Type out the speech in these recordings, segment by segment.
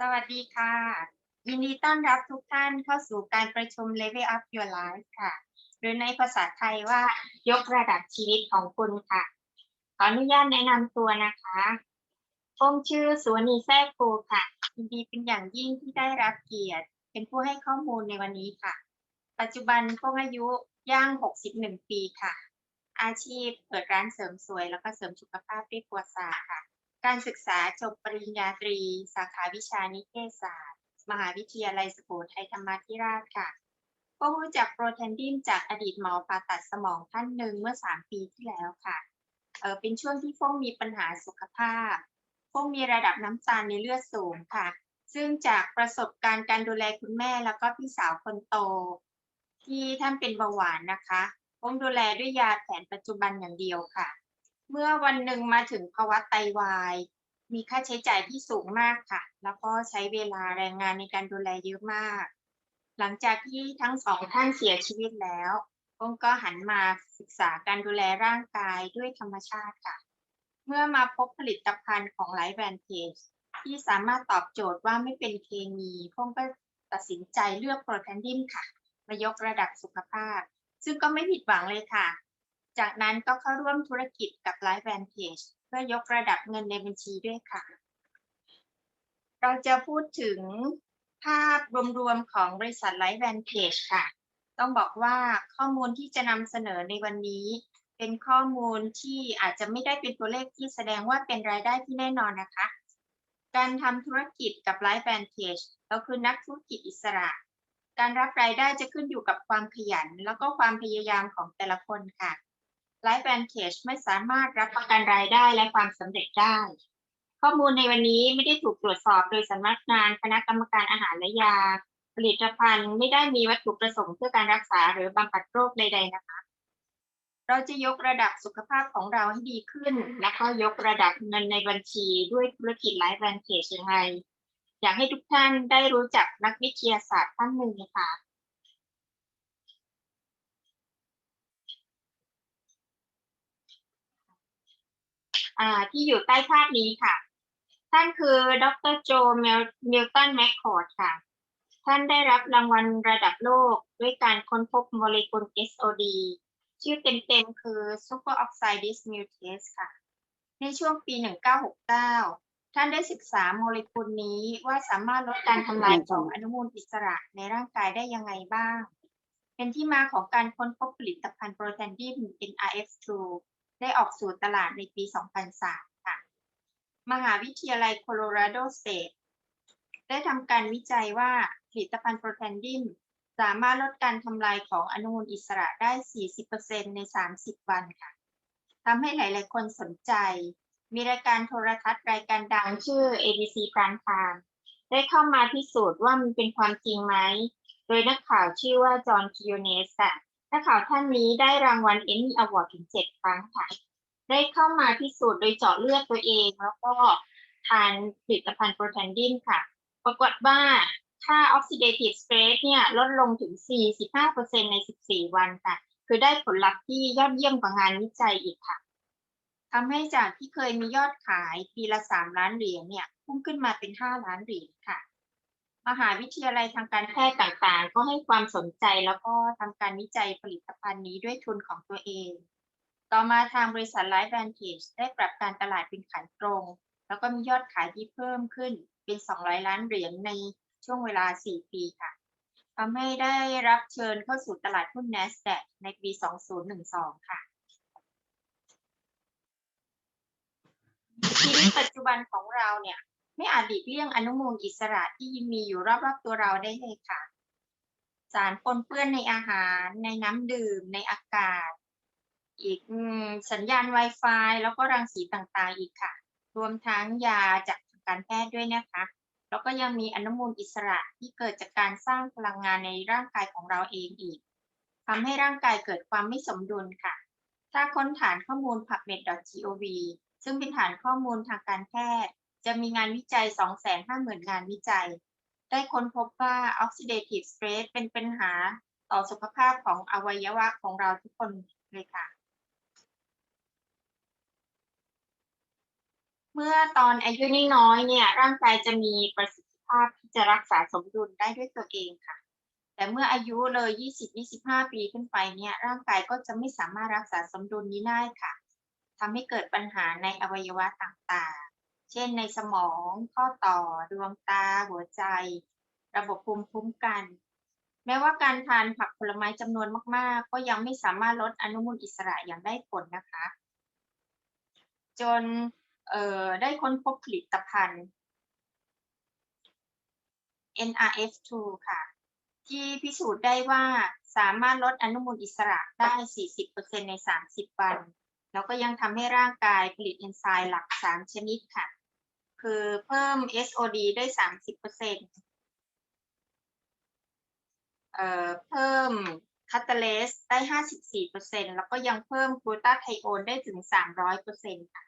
สวัสดีค่ะ ยินดีต้อนรับทุกท่านเข้าสู่การประชุม Level Up Your Life ค่ะ หรือในภาษาไทยว่ายกระดับชีวิตของคุณค่ะ ขออนุญาตแนะนำตัวนะคะฟงชื่อสุวรรณีแท้โกค่ะ ยินดีเป็นอย่างยิ่งที่ได้รับเกียรติ เป็นผู้ให้ข้อมูลในวันนี้ค่ะ ปัจจุบันฟงอายุย่าง 61 ปีค่ะ อาชีพเปิดร้านเสริมสวย แล้วก็เสริมสุขภาพด้วยกัวซาค่ะ การศึกษาจบปริญญาตรี สาขาวิชานิเทศศาสตร์ มหาวิทยาลัยสุโขทัยธรรมาธิราชค่ะก็รู้จักโปรแทนดิมจากอดีตหมอผ่าตัดสมองท่านหนึ่งเมื่อ 3 ปีที่แล้วค่ะเออเป็นช่วงที่ฟ้งมีปัญหาสุขภาพฟ้งมีระดับน้ำตาลในเลือดสูงค่ะ ซึ่งจากประสบการณ์การดูแลคุณแม่แล้วก็พี่สาวคนโต ที่ท่านเป็นเบาหวานนะคะฟ้งดูแลด้วยยาแผนปัจจุบันอย่างเดียวค่ะ เมื่อวันหนึ่งมาถึงภาวะไตวาย มีค่าใช้จ่ายที่สูงมากค่ะ แล้วก็ใช้เวลาแรงงานในการดูแลเยอะมาก หลังจากที่ทั้งสองท่านเสียชีวิตแล้วองค์ก็หันมาศึกษาการดูแลร่างกายด้วยธรรมชาติค่ะ เมื่อมาพบผลิตภัณฑ์ของไลฟ์แวนเทจที่สามารถตอบโจทย์ว่าไม่เป็นเคมีพงก็ตัดสินใจเลือกโปรแทนดิมค่ะ มายกระดับสุขภาพ ซึ่งก็ไม่ผิดหวังเลยค่ะ จากนั้นก็เข้าร่วมธุรกิจกับ Life Vantage เพื่อยกระดับเงินในบัญชีด้วยค่ะ เราจะพูดถึงภาพรวมๆของบริษัท Life Vantage ค่ะ ต้องบอกว่าข้อมูลที่จะนำเสนอในวันนี้ เป็นข้อมูลที่อาจจะไม่ได้เป็นตัวเลขที่แสดงว่าเป็นรายได้ที่แน่นอนนะคะ การทำธุรกิจกับ Life Vantage เราคือนักธุรกิจอิสระการรับรายได้จะขึ้นอยู่กับความขยัน แล้วก็ความพยายามของแต่ละคนค่ะ Life Vantage ไม่สามารถรับประกันรายได้และความสำเร็จได้ ข้อมูลในวันนี้ไม่ได้ถูกตรวจสอบโดยสำนักงานคณะกรรมการอาหารและยา ผลิตภัณฑ์ไม่ได้มีวัตถุประสงค์เพื่อการรักษาหรือบำบัดโรคใด ๆ นะคะ เราจะยกระดับสุขภาพของเราให้ดีขึ้น และก็ยกระดับเงินในบัญชีด้วยธุรกิจ Life Vantage ยังไงอยากให้ทุกท่านได้รู้จักนักวิทยาศาสตร์ท่านหนึ่งค่ะ ที่อยู่ใต้ภาพนี้ค่ะ ท่านคือดรโจมิลตันแมคคอร์ดค่ะ ท่านได้รับรางวัลระดับโลกด้วยการค้นพบโมเลกุล SOD ชื่อเต็มๆ คือ Super Oxide Dismutase ค่ะ ในช่วงปี 1969 ท่านได้ศึกษาโมเลกุลนี้ว่าสามารถลดการทำลายของอนุมูลอิสระในร่างกายได้ยังไงบ้าง เป็นที่มาของการค้นพบผลิตภัณฑ์โปรแทนดิม NRF2 ได้ออกสู่ตลาดในปี 2003 ค่ะ มหาวิทยาลัยโคโลราโดสเตทได้ทำการวิจัยว่าผลิตภัณฑ์โปรแทนดิมสามารถลดการทำลายของอนุมูลอิสระได้ 40%ใน 30 วันค่ะทำให้หลาย ๆ คนสนใจ มีรายการโทรทัศน์รายการดังชื่อ ABC Prime Time ได้เข้ามาพิสูจน์ว่ามันเป็นความจริงไหม โดยนักข่าวชื่อว่าจอห์นคิโอเนสค่ะ นักข่าวท่านนี้ได้รางวัลเอ็มมี่อวอร์ดถึงเจ็ดครั้งค่ะ ได้เข้ามาพิสูจน์โดยเจาะเลือดตัวเอง แล้วก็ทานผลิตภัณฑ์โปรแทนดินค่ะ ปรากฏว่าค่าออกซิเดทีฟสเตรสเนี่ยลดลงถึง 45%ใน 14 วันค่ะ คือได้ผลลัพธ์ที่ยอดเยี่ยมกว่างานวิจัยอีกค่ะทำให้จากที่เคยมียอดขายปีละ 3 ล้านเหรียญเนี่ยพุ่งขึ้นมาเป็น 5 ล้านเหรียญค่ะ มหาวิทยาลัยทางการแพทย์ต่างๆ ก็ให้ความสนใจแล้วก็ทำการวิจัยผลิตภัณฑ์นี้ด้วยทุนของตัวเอง ต่อมาทางบริษัท Life Vantage ได้ปรับการตลาดเป็นขายตรง แล้วก็มียอดขายที่เพิ่มขึ้นเป็น 200 ล้านเหรียญในช่วงเวลา 4 ปีค่ะทำให้ได้รับเชิญเข้าสู่ตลาดหุ้น NASDAQ ในปี 2012 ค่ะชีวิตปัจจุบันของเราเนี่ย ไม่อาจหลีกเลี่ยงอนุมูลอิสระที่มีอยู่รอบๆตัวเราได้เลยค่ะ สารปนเปื้อนในอาหาร ในน้ำดื่ม ในอากาศ อีกสัญญาณ Wi-Fi แล้วก็รังสีต่างๆอีกค่ะ รวมทั้งยาจากทางการแพทย์ด้วยนะคะ แล้วก็ยังมีอนุมูลอิสระที่เกิดจากการสร้างพลังงานในร่างกายของเราเองอีกทำให้ร่างกายเกิดความไม่สมดุลค่ะ ถ้าค้นฐานข้อมูล pubmed.gov ซึ่งเป็นฐานข้อมูลทางการแพทย์ จะมีงานวิจัย 250,000 งานวิจัย ได้ค้นพบว่า oxidative stress เป็นปัญหาต่อสุขภาพของอวัยวะของเราทุกคนเลยค่ะ เมื่อตอนอายุน้อยเนี่ยร่างกายจะมีประสิทธิภาพที่จะรักษาสมดุลได้ด้วยตัวเองค่ะ แต่เมื่ออายุเลย 20-25 ปีขึ้นไปเนี่ยร่างกายก็จะไม่สามารถรักษาสมดุลนี้ได้ค่ะทำให้เกิดปัญหาในอวัยวะต่างๆ เช่นในสมอง ข้อต่อ ดวงตา หัวใจ ระบบภูมิคุ้มกัน แม้ว่าการทานผักผลไม้จำนวนมาก ๆ ก็ยังไม่สามารถลดอนุมูลอิสระอย่างได้ผลนะคะ จนได้ค้นพบผลิตภัณฑ์ NRF2 ค่ะ ที่พิสูจน์ได้ว่าสามารถลดอนุมูลอิสระได้ 40%ใน 30 วัน แล้วก็ยังทำให้ร่างกายผลิตเอนไซม์หลัก 3 ชนิดค่ะ คือเพิ่ม SOD ได้30%เปอ่อเพิ่มคาตาเลสได้54%แล้วก็ยังเพิ่มกลูตาไทโอนได้ถึง300%ค่ะ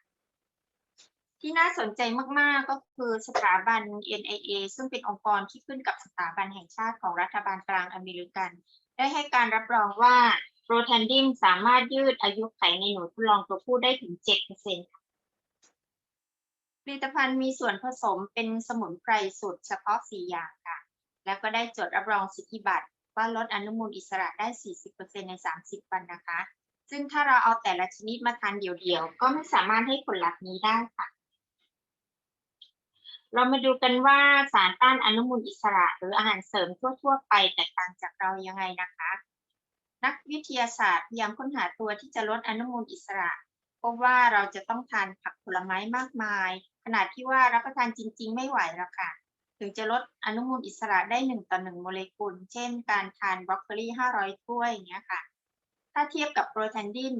ที่น่าสนใจมาก ๆ ก็คือสถาบัน NIA ซึ่งเป็นองค์กรที่ขึ้นกับสถาบันแห่งชาติของรัฐบาลกลางอเมริกัน ได้ให้การรับรองว่าโปรแทนดิมสามารถยืดอายุไขในหนูทดลองตัวผู้ได้ถึง 7%ค่ะ ผลิตภัณฑ์มีส่วนผสมเป็นสมุนไพรสูตรเฉพาะ 4 อย่างค่ะ แล้วก็ได้จดรับรองสิทธิบัตรว่าลดอนุมูลอิสระได้ 40%ใน 30 วันนะคะ ซึ่งถ้าเราเอาแต่ละชนิดมาทานเดี่ยวๆ ก็ไม่สามารถให้ผลลัพธ์นี้ได้ค่ะ เรามาดูกันว่าสารต้านอนุมูลอิสระ หรืออาหารเสริมทั่ว ๆ ไปแตกต่างจากเรายังไงนะคะ นักวิทยาศาสตร์พยายามค้นหาตัวที่จะลดอนุมูลอิสระพบว่าเราจะต้องทานผักผลไม้มากมาย ขนาดที่ว่ารับประทานจริง ๆ ไม่ไหวแล้วค่ะ ถึงจะลดอนุมูลอิสระได้หนึ่งต่อหนึ่งโมเลกุล เช่น การทานบรอกโคลี500ถ้วยอย่างเงี้ยค่ะ ถ้าเทียบกับโปรแทนดิน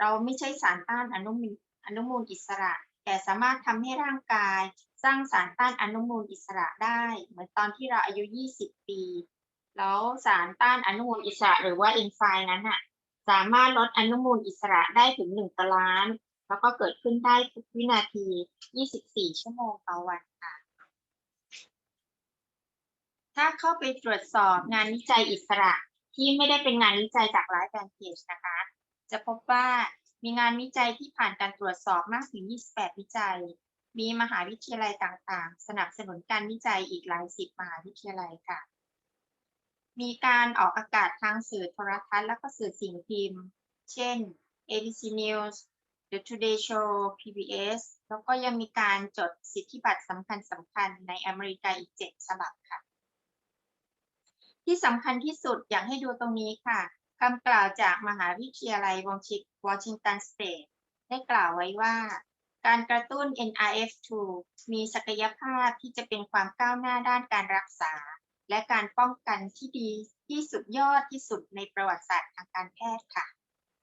เราไม่ใช่สารต้านอนุมูลอนุมูลอิสระ แต่สามารถทำให้ร่างกาย สร้างสารต้านอนุมูลอิสระได้ เหมือนตอนที่เราอายุ 20 ปี แล้วสารต้านอนุมูลอิสระหรือว่าเอนไซม์นั้นน่ะสามารถลดอนุมูลอิสระได้ถึง1ตล้าน แล้วก็เกิดขึ้นได้ทุกวินาที 24 ชั่วโมงต่อวันค่ะ ถ้าเข้าไปตรวจสอบงานวิจัยอิสระที่ไม่ได้เป็นงานวิจัยจากไลฟ์แ a นเ g e นะคะ จะพบว่ามีงานวิจัยที่ผ่านการตรวจสอบมากถึง 28 วิจัย มีมหาวิทยาลัยต่างๆ สนับสนุนการวิจัยอีกหลายสิบมหาวิทยาลัยค่ะ มีการออกอากาศทางสื่อโทรทัศน์และก็สื่อสิ่งพิมพ์ เช่น ABC News The Today Show PBS แล้วก็ยังมีการจดสิทธิบัตรสำคัญสำคัญในอเมริกาอีก 7 ฉบับค่ะ ที่สำคัญที่สุดอยากให้ดูตรงนี้ค่ะคำกล่าวจากมหาวิทยาลัยวอชิงตันสเตทได้กล่าวไว้ว่า การกระตุ้น NRF2 มีศักยภาพที่จะเป็นความก้าวหน้าด้านการรักษา และการป้องกันที่ดีที่สุดยอดที่สุดในประวัติศาสตร์ทางการแพทย์ค่ะ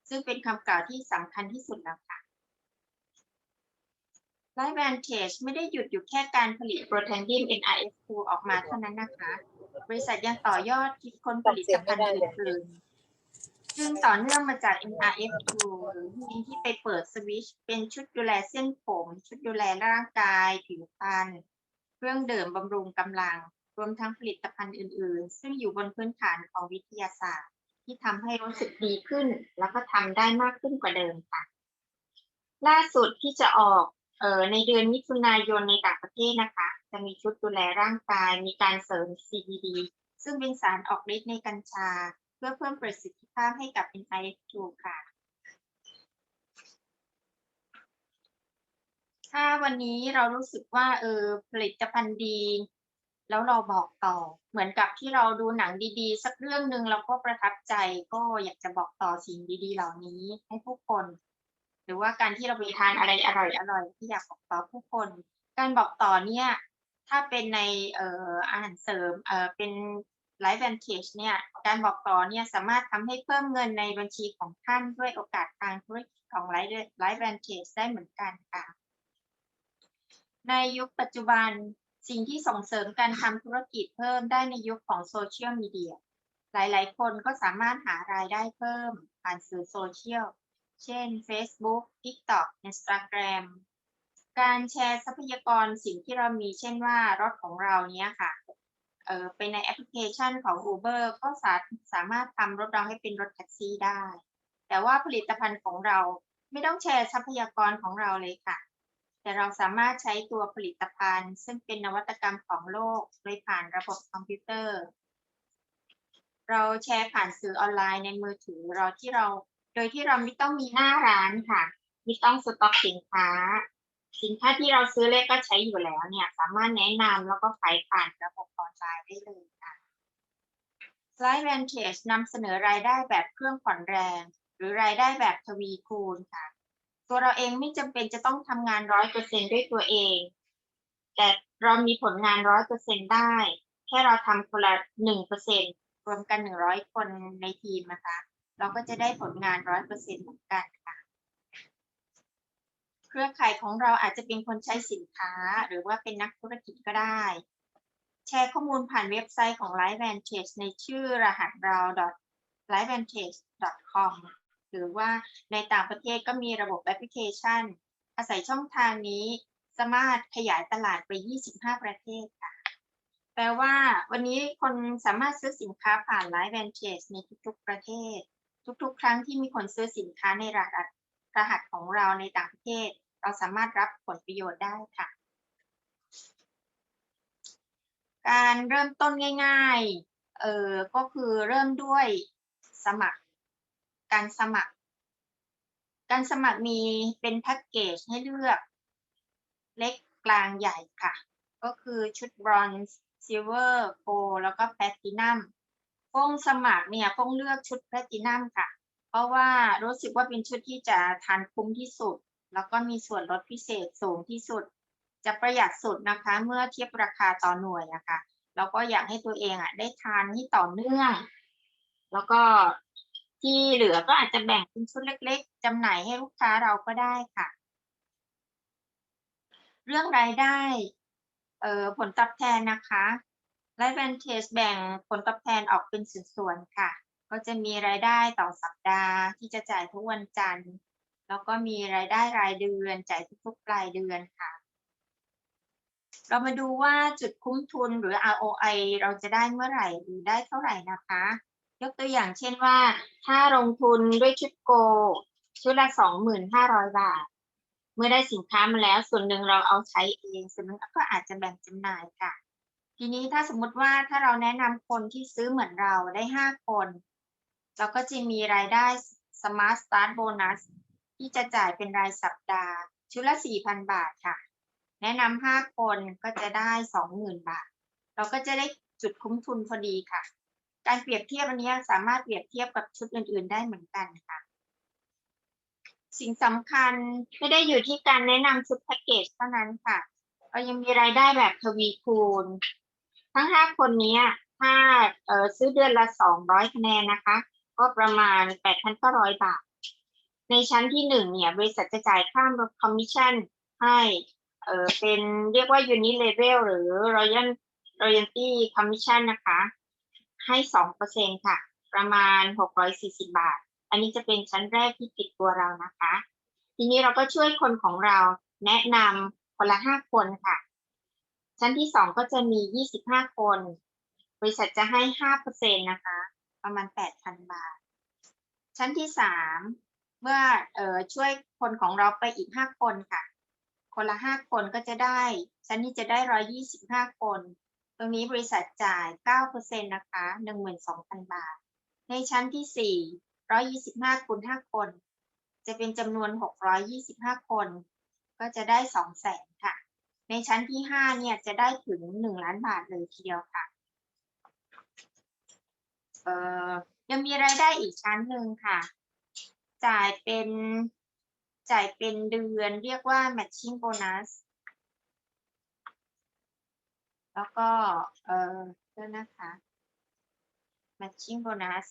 ซึ่งเป็นคำกล่าวที่สำคัญที่สุดแล้วค่ะ l i v e Vantage ไม่ได้หยุดอยู่แค่การผลิตโปรแทนดิม NRF2 ออกมาเท่านั้นนะคะ บริษัทยังต่อยอดคิดค้นผลิตภัณฑ์อื่นๆซึ่งต่อเนื่องมาจาก NRF2 หรือยีนที่ไปเปิดสวิตช์เป็นชุดดูแลเส้นผม ชุดดูแลร่างกาย ผิวพรรณเครื่องดื่มบำรุงกำลัง รวมทั้งผลิตภัณฑ์อื่นๆ ซึ่งอยู่บนพื้นฐานของวิทยาศาสตร์ ที่ทำให้รู้สึกดีขึ้น แล้วก็ทำได้มากขึ้นกว่าเดิมค่ะ ล่าสุดที่จะออกเอ่อในเดือนมิถุนายนในต่างประเทศนะคะ จะมีชุดดูแลร่างกาย มีการเสริม CBD ซึ่งเป็นสารออกฤทธิ์ในกัญชา เพื่อเพิ่มประสิทธิภาพให้กับ NIF2 ค่ะ ถ้าวันนี้เรารู้สึกว่าเออผลิตภัณฑ์ดี แล้วเราบอกต่อ เหมือนกับที่เราดูหนังดีๆ สักเรื่องหนึ่งเราก็ประทับใจก็อยากจะบอกต่อสิ่งดีๆ เหล่านี้ให้ผู้คน หรือว่าการที่เราไปทานอะไรอร่อยๆที่อยากบอกต่อผู้คน การบอกต่อเนี่ยถ้าเป็นในเอ่ออาหารเสริมเอ่อเป็น Life Vantage เนี่ยการบอกต่อเนี่ยสามารถทำให้เพิ่มเงินในบัญชีของท่านด้วยโอกาสทางธุรกิจของ Life Life Vantage ได้เหมือนกันค่ะในยุคปัจจุบัน สิ่งที่ส่งเสริมการทำธุรกิจเพิ่มได้ในยุคของโซเชียลมีเดีย หลาย ๆ คนก็สามารถหารายได้เพิ่ม ผ่านสื่อโซเชียล เช่น Facebook TikTok Instagram การแชร์ทรัพยากรสิ่งที่เรามี เช่นว่ารถของเราเนี้ยค่ะ เออไปในแอปพลิเคชันของ Uber ก็สาสามารถทำรถเราให้เป็นรถแท็กซี่ได้ แต่ว่าผลิตภัณฑ์ของเราไม่ต้องแชร์ทรัพยากรของเราเลยค่ะ แต่เราสามารถใช้ตัวผลิตภัณฑ์ ซึ่งเป็นนวัตกรรมของโลก โดยผ่านระบบคอมพิวเตอร์ เราแชร์ผ่านสื่อออนไลน์ในมือถือเราที่เรา โดยที่เราไม่ต้องมีหน้าร้านค่ะไม่ต้องสต็อกสินค้า สินค้าที่เราซื้อเลขก็ใช้อยู่แล้วเนี่ย สามารถแนะนำแล้วก็ขายผ่านระบบออนไลน์ได้เลยค่ะ Slide Vantage นำเสนอรายได้แบบเครื่องผ่อนแรง หรือรายได้แบบทวีคูณค่ะ ตัวเราเองไม่จำเป็นจะต้องทำงานร้อยเปอร์เซ็นด้วยตัวเอง แต่เรามีผลงานร้อยเปอร์เซ็นได้ แค่เราทำคนละหนึ่งเปอร์เซ็นรวมกันหนึ่งร้อยคนในทีมนะคะ เราก็จะได้ผลงานร้อยเปอร์เซ็นเหมือนกันค่ะ เครือข่ายของเราอาจจะเป็นคนใช้สินค้าหรือว่าเป็นนักธุรกิจก็ได้ แชร์ข้อมูลผ่านเว็บไซต์ของ Live Vantage ในชื่อรหัสเรา livevantage.com หรือว่าในต่างประเทศก็มีระบบแอปพลิเคชัน อาศัยช่องทางนี้สามารถขยายตลาดไป 25 ประเทศค่ะ แปลว่าวันนี้คนสามารถซื้อสินค้าผ่าน Live Vantage ในทุกๆประเทศ ทุกๆ ครั้งที่มีคนซื้อสินค้าในรหัสรหัสของเราในต่างประเทศ เราสามารถรับผลประโยชน์ได้ค่ะ การเริ่มต้นง่าย ๆ เออก็คือเริ่มด้วยสมัคร การสมัคร การสมัครมีเป็นแพ็กเกจให้เลือกเล็กกลางใหญ่ค่ะ ก็คือชุดบรอนซ์ซิลเวอร์โกแล้วก็แพลตินัมฟงสมัครเนี่ยฟงเลือกชุดแพลตินัมค่ะ เพราะว่ารู้สึกว่าเป็นชุดที่จะทานคุ้มที่สุด แล้วก็มีส่วนลดพิเศษสูงที่สุด จะประหยัดสุดนะคะ เมื่อเทียบราคาต่อหน่วยอะค่ะเราก็อยากให้ตัวเองอะได้ทานที่ต่อเนื่อง แล้วก็ ที่เหลือก็อาจจะแบ่งเป็นชุดเล็ก ๆจำหน่ายให้ลูกค้าเราก็ได้ค่ะ เรื่องรายได้เอ่อผลตอบแทนนะคะไลฟ์แวนเทสแบ่งผลตอบแทนออกเป็นส่วนๆค่ะ ก็จะมีรายได้ต่อสัปดาห์ที่จะจ่ายทุกวันจันทร์ แล้วก็มีรายได้รายเดือนจ่ายทุกๆปลายเดือนค่ะ เรามาดูว่าจุดคุ้มทุนหรือ ROI เราจะได้เมื่อไหร่หรือได้เท่าไหร่นะคะ ยกตัวอย่างเช่นว่า ถ้าลงทุนด้วยชุดโก ชุดละสองหมื่นห้าร้อยบาท เมื่อได้สินค้ามาแล้ว ส่วนหนึ่งเราเอาใช้เองส่วนหนึ่งก็อาจจะแบ่งจำหน่ายค่ะ ทีนี้ถ้าสมมติว่าถ้าเราแนะนำคนที่ซื้อเหมือนเราได้ห้าคน เราก็จะมีรายได้ Smart Start Bonus ที่จะจ่ายเป็นรายสัปดาห์ ชุดละสี่พันบาทค่ะ แนะนำห้าคนก็จะได้สองหมื่นบาท เราก็จะได้จุดคุ้มทุนพอดีค่ะ การเปรียบเทียบอันนี้สามารถเปรียบเทียบกับชุดอื่น ๆ ได้เหมือนกันค่ะ สิ่งสำคัญไม่ได้อยู่ที่การแนะนำชุดแพ็กเกจเท่านั้นค่ะเรายังมีรายได้แบบทวีคูณ ทั้งห้าคนนี้ถ้าซื้อเดือนละสองร้อยคะแนนนะคะ ก็ประมาณแปดพันเก้าร้อยบาท ในชั้นที่หนึ่งเนี่ยบริษัทจะจ่ายค่าคอมมิชชั่นให้เออเป็นเรียกว่า unit level หรือ royal royalty commission นะคะ ให้สองเปอร์เซ็นค่ะ ประมาณหกร้อยสี่สิบาท อันนี้จะเป็นชั้นแรกที่ติดตัวเรานะคะ ทีนี้เราก็ช่วยคนของเราแนะนำคนละห้าคนค่ะ ชั้นที่สองก็จะมียี่สิบห้าคน บริษัทจะให้ห้าเปอร์เซ็นนะคะ ประมาณแปดพันบาท ชั้นที่สามเมื่อออช่วยคนของเราไปอีกห้าคนค่ะ คนละห้าคนก็จะได้ ชั้นนี้จะได้ร้อยี่สิบห้าคน ตรงนี้บริษัทจ่ายเก้าเปอร์เซ็นนะคะหนึ่งหมื่นสองพันบาท ในชั้นที่สี่ร้อยี่สิบห้าคูณห้าคน จะเป็นจำนวนหกร้อยยี่สิบห้าคน ก็จะได้สองแสนค่ะ ในชั้นที่ห้าเนี่ยจะได้ถึงหนึ่งล้านบาทเลยทีเดียวค่ะ เอ่อ ยังมีรายได้อีกชั้นหนึ่งค่ะ จ่ายเป็นจ่ายเป็นเดือนเรียกว่า matching bonus แล้วก็ เออด้วยนะคะ matching bonus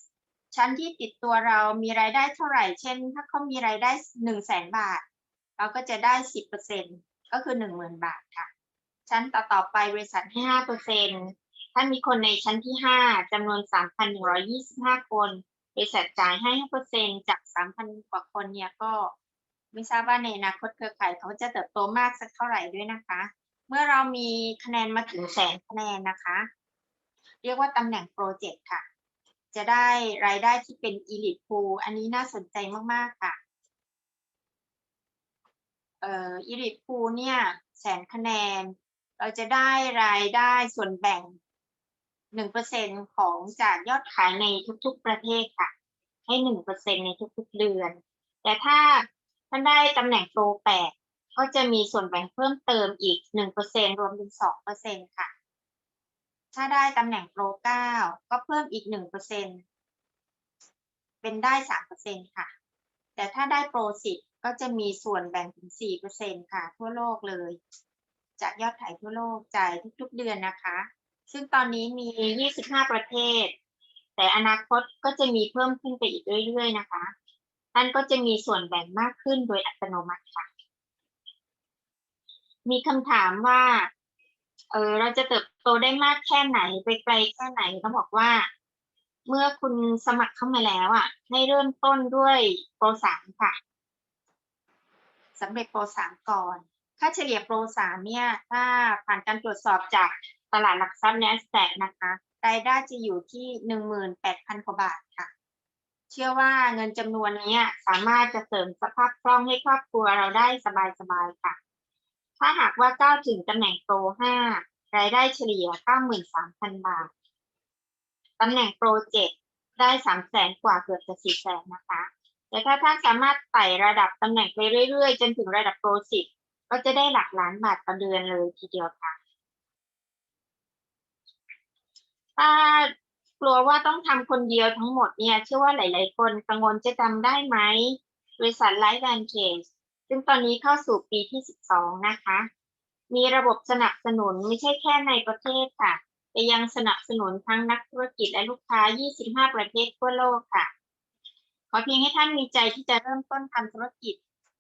ชั้นที่ติดตัวเรามีรายได้เท่าไหร่ เช่น ถ้าเขามีรายได้หนึ่งแสนบาท เราก็จะได้สิบเปอร์เซ็นก็คือหนึ่งหมื่นบาทค่ะ ชั้นต่อต่อไปบริษัทให้ห้าเปอร์เซ็นถ้ามีคนในชั้นที่ห้าจำนวนสามพันหนึ่งร้อยี่สิบห้าคนบริษัทจ่ายให้ห้าเปอร์เซ็นจากสามพันกว่าคนเนี่ยก็ไม่ทราบว่าในอนาคตเครือข่ายเขาจะเติบโตมากสักเท่าไหร่ด้วยนะคะ เมื่อเรามีคะแนนมาถึงแสนคะแนนนะคะ เรียกว่าตำแหน่งโปรเจกต์ค่ะ จะได้รายได้ที่เป็น elite pool อันนี้น่าสนใจมาก ๆ ค่ะ เอ่ออีริพูเนี่ยแสนคะแนน เราจะได้รายได้ส่วนแบ่งหนึ่งเปอร์เซ็นของจากยอดขายในทุกๆ ประเทศค่ะ ให้หนึ่งเปอร์เซ็นในทุกๆ เดือน แต่ถ้าท่านได้ตำแหน่งโปรแปด ก็จะมีส่วนแบ่งเพิ่มเติมอีกหนึ่งเปอร์เซ็นรวมเป็นสองเปอร์เซ็นค่ะ ถ้าได้ตำแหน่งโปรเก้าก็เพิ่มอีกหนึ่งเปอร์เซ็นเป็นได้สามเปอร์เซ็นค่ะ แต่ถ้าได้โปรสิบก็จะมีส่วนแบ่งถึงสี่เปอร์เซ็นค่ะ ทั่วโลกเลย จากยอดขายทั่วโลกจ่ายทุกๆเดือนนะคะ ซึ่งตอนนี้มี 25 ประเทศ แต่อนาคตก็จะมีเพิ่มขึ้นไปอีกเรื่อยๆนะคะท่านก็จะมีส่วนแบ่งมากขึ้นโดยอัตโนมัติค่ะ มีคำถามว่าเออเราจะเติบโตได้มากแค่ไหนไปไกลแค่ไหนต้องบอกว่า เมื่อคุณสมัครเข้ามาแล้วอะ ให้เริ่มต้นด้วยโปรสามค่ะสำเร็จโปรสามก่อน ค่าเฉลี่ยโปรสามเนี่ย ถ้าผ่านการตรวจสอบจากตลาดหลักทรัพย์ NASDAQ นะคะรายได้จะอยู่ที่หนึ่งหมื่นแปดพันกว่าบาทค่ะ เชื่อว่าเงินจำนวนนี้สามารถจะเสริมสภาพคล่องให้ครอบครัวเราได้สบายๆค่ะ ถ้าหากว่าก้าวถึงตำแหน่งโปรห้ารายได้เฉลี่ยเก้าหมื่นสามพันบาท ตำแหน่งโปรเจ็ดได้สามแสนกว่าเกือบจะสี่แสนนะคะ แต่ถ้าท่านสามารถไต่ระดับตำแหน่งไปเรื่อยๆ จนถึงระดับโปรสิบก็จะได้หลักล้านบาทต่อเดือนเลยทีเดียวค่ะ ถ้ากลัวว่าต้องทำคนเดียวทั้งหมดเนี่ย เชื่อว่าหลาย ๆ คนกังวลจะจำได้ไหมบริษัทไลฟ์แอนเคส ซึ่งตอนนี้เข้าสู่ปีที่ 12 นะคะ มีระบบสนับสนุนไม่ใช่แค่ในประเทศค่ะ แต่ยังสนับสนุนทั้งนักธุรกิจและลูกค้า 25 ประเทศทั่วโลกค่ะ ขอเพียงให้ท่านมีใจที่จะเริ่มต้นทำธุรกิจ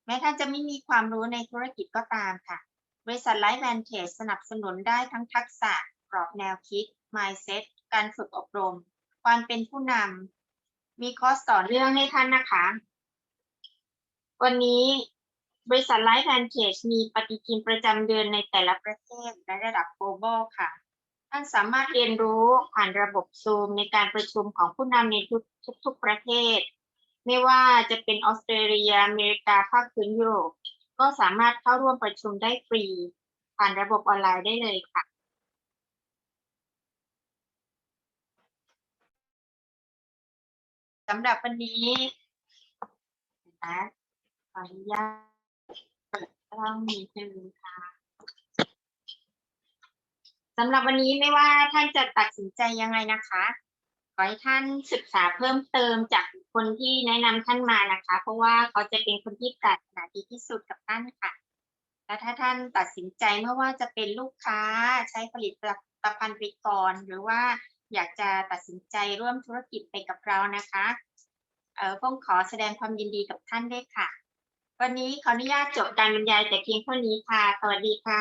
แม้ท่านจะไม่มีความรู้ในธุรกิจก็ตามค่ะ บริษัทไลฟ์แอนเคสสนับสนุนได้ทั้งทักษะ กรอบแนวคิด mindset การฝึกอบรม ความเป็นผู้นำมีคอร์สต่อเนื่องให้ท่านนะคะ วันนี้ บริษัทไลฟ์แอนเคสมีปฏิทินประจำเดือนในแต่ละประเทศและระดับ global ค่ะ ท่านสามารถเรียนรู้ผ่านระบบซูมในการประชุมของผู้นำในทุกทุกประเทศ ไม่ว่าจะเป็นออสเตรเลีย อเมริกาภาคพื้นยุโรป ก็สามารถเข้าร่วมประชุมได้ฟรี ผ่านระบบออนไลน์ได้เลยค่ะสำหรับวันนี้นะขออนุญาต เปิดกล้องมีเชิญค่ะสำหรับวันนี้ไม่ว่าท่านจะตัดสินใจยังไงนะคะ ขอให้ท่านศึกษาเพิ่มเติมจากคนที่แนะนำท่านมานะคะ เพราะว่าเขาจะเป็นคนที่ปรารถนาดีที่สุดกับท่านค่ะ และถ้าท่านตัดสินใจไม่ว่าจะเป็นลูกค้าใช้ผลิตภัณฑ์ไปก่อนหรือว่าอยากจะตัดสินใจร่วมธุรกิจไปกับเรานะคะ เอ่อผมขอแสดงความยินดีกับท่านด้วยค่ะ วันนี้ขออนุญาตจบการบรรยายแต่เพียงเท่านี้ค่ะ สวัสดีค่ะ